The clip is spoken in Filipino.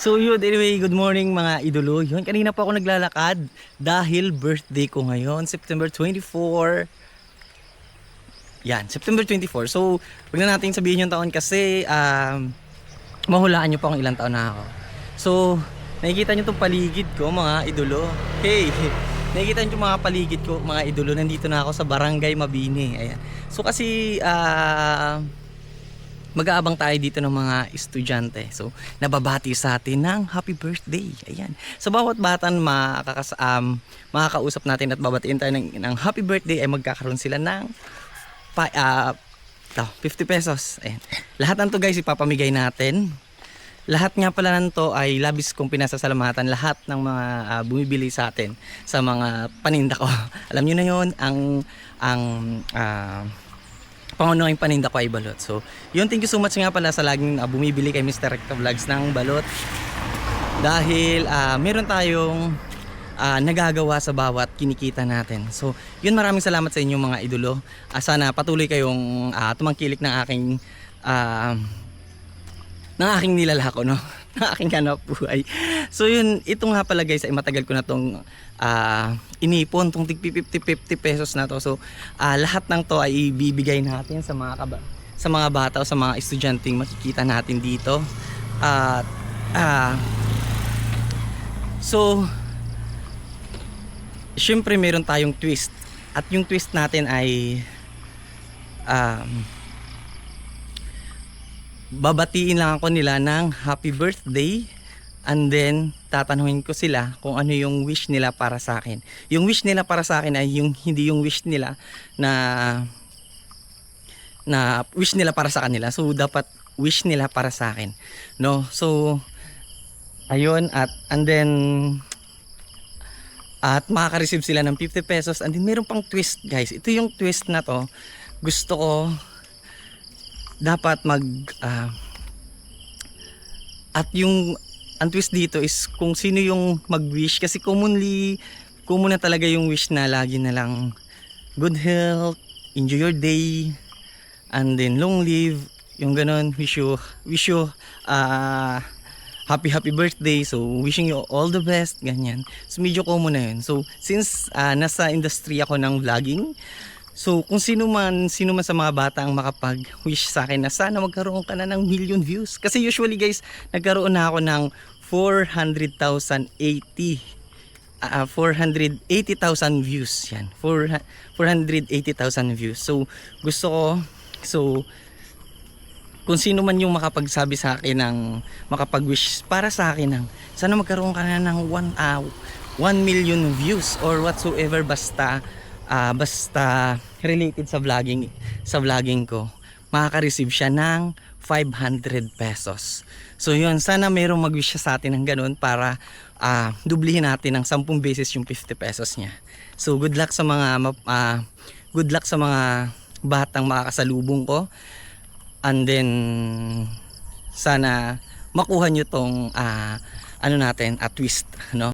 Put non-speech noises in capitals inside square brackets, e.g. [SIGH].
So yun, anyway, good morning mga idolo. Yun, kanina pa ako naglalakad dahil birthday ko ngayon, September 24. Yan, September 24. So, wag na natin sabihin yung taon kasi um, mahulaan nyo pa kung ilang taon na ako. So, nakikita nyo itong paligid ko mga idolo. Hey, [LAUGHS] nakikita nyo mga paligid ko mga idolo. Nandito na ako sa Barangay Mabini. Ayan. So kasi, ah... mag-aabang tayo dito ng mga estudyante. So, nababati sa atin ng happy birthday. Ayan. Sa bawat batan makakas um, makakausap natin at babatiin tayo ng, ng happy birthday ay magkakaroon sila ng pa, ah, to, 50 pesos. Ayan. Lahat ng guys ipapamigay natin. Lahat nga pala nanto ay labis kong pinasasalamatan lahat ng mga ah, bumibili sa atin sa mga paninda ko. [LAUGHS] Alam niyo na 'yon ang ang ah, pangunahing paninda ko ay balot. So, yun, thank you so much nga pala sa laging uh, bumibili kay Mr. Recto Vlogs ng balot. Dahil ah, meron tayong ah, nagagawa sa bawat kinikita natin. So, yun maraming salamat sa inyo mga idolo. Ah, sana patuloy kayong ah, tumangkilik ng aking ah, ng aking nilalako, no? [LAUGHS] ng aking hanap buhay. So yun, ito nga pala guys, ay matagal ko na tong ah, inipon, tong tig 50-50 pesos na to. So ah, lahat ng to ay ibibigay natin sa mga kaba, sa mga bata o sa mga estudyanteng makikita natin dito. At ah, so syempre meron tayong twist. At yung twist natin ay um, babatiin lang ako nila ng happy birthday and then tatanungin ko sila kung ano yung wish nila para sa akin. Yung wish nila para sa akin ay yung hindi yung wish nila na na wish nila para sa kanila. So dapat wish nila para sa akin. No? So ayun at and then at makaka-receive sila ng 50 pesos and then meron pang twist guys. Ito yung twist na to. Gusto ko dapat mag ah, at yung ang twist dito is kung sino yung mag-wish kasi commonly common na talaga yung wish na lagi na lang good health, enjoy your day, and then long live, yung ganun, wish you, wish you, ah, happy happy birthday, so wishing you all the best, ganyan. So medyo common na yun. So since ah, nasa industry ako ng vlogging, So, kung sino man, sino man sa mga bata ang makapag-wish sa akin na sana magkaroon ka na ng million views. Kasi usually guys, nagkaroon na ako ng 400,080 ah 480,000 views yan. 4 480,000 views. So, gusto ko so kung sino man yung makapagsabi sa akin ng makapag-wish para sa akin ng sana magkaroon ka na ng 1 ah, 1 million views or whatsoever basta ah, basta related sa vlogging sa vlogging ko makaka-receive siya ng 500 pesos. So yun, sana mayroong mag-wish siya sa atin ng ganun para ah, dublihin natin ng 10 beses yung 50 pesos niya. So good luck sa mga ah, good luck sa mga batang makakasalubong ko. And then sana makuha nyo tong ah, ano natin, a twist, no?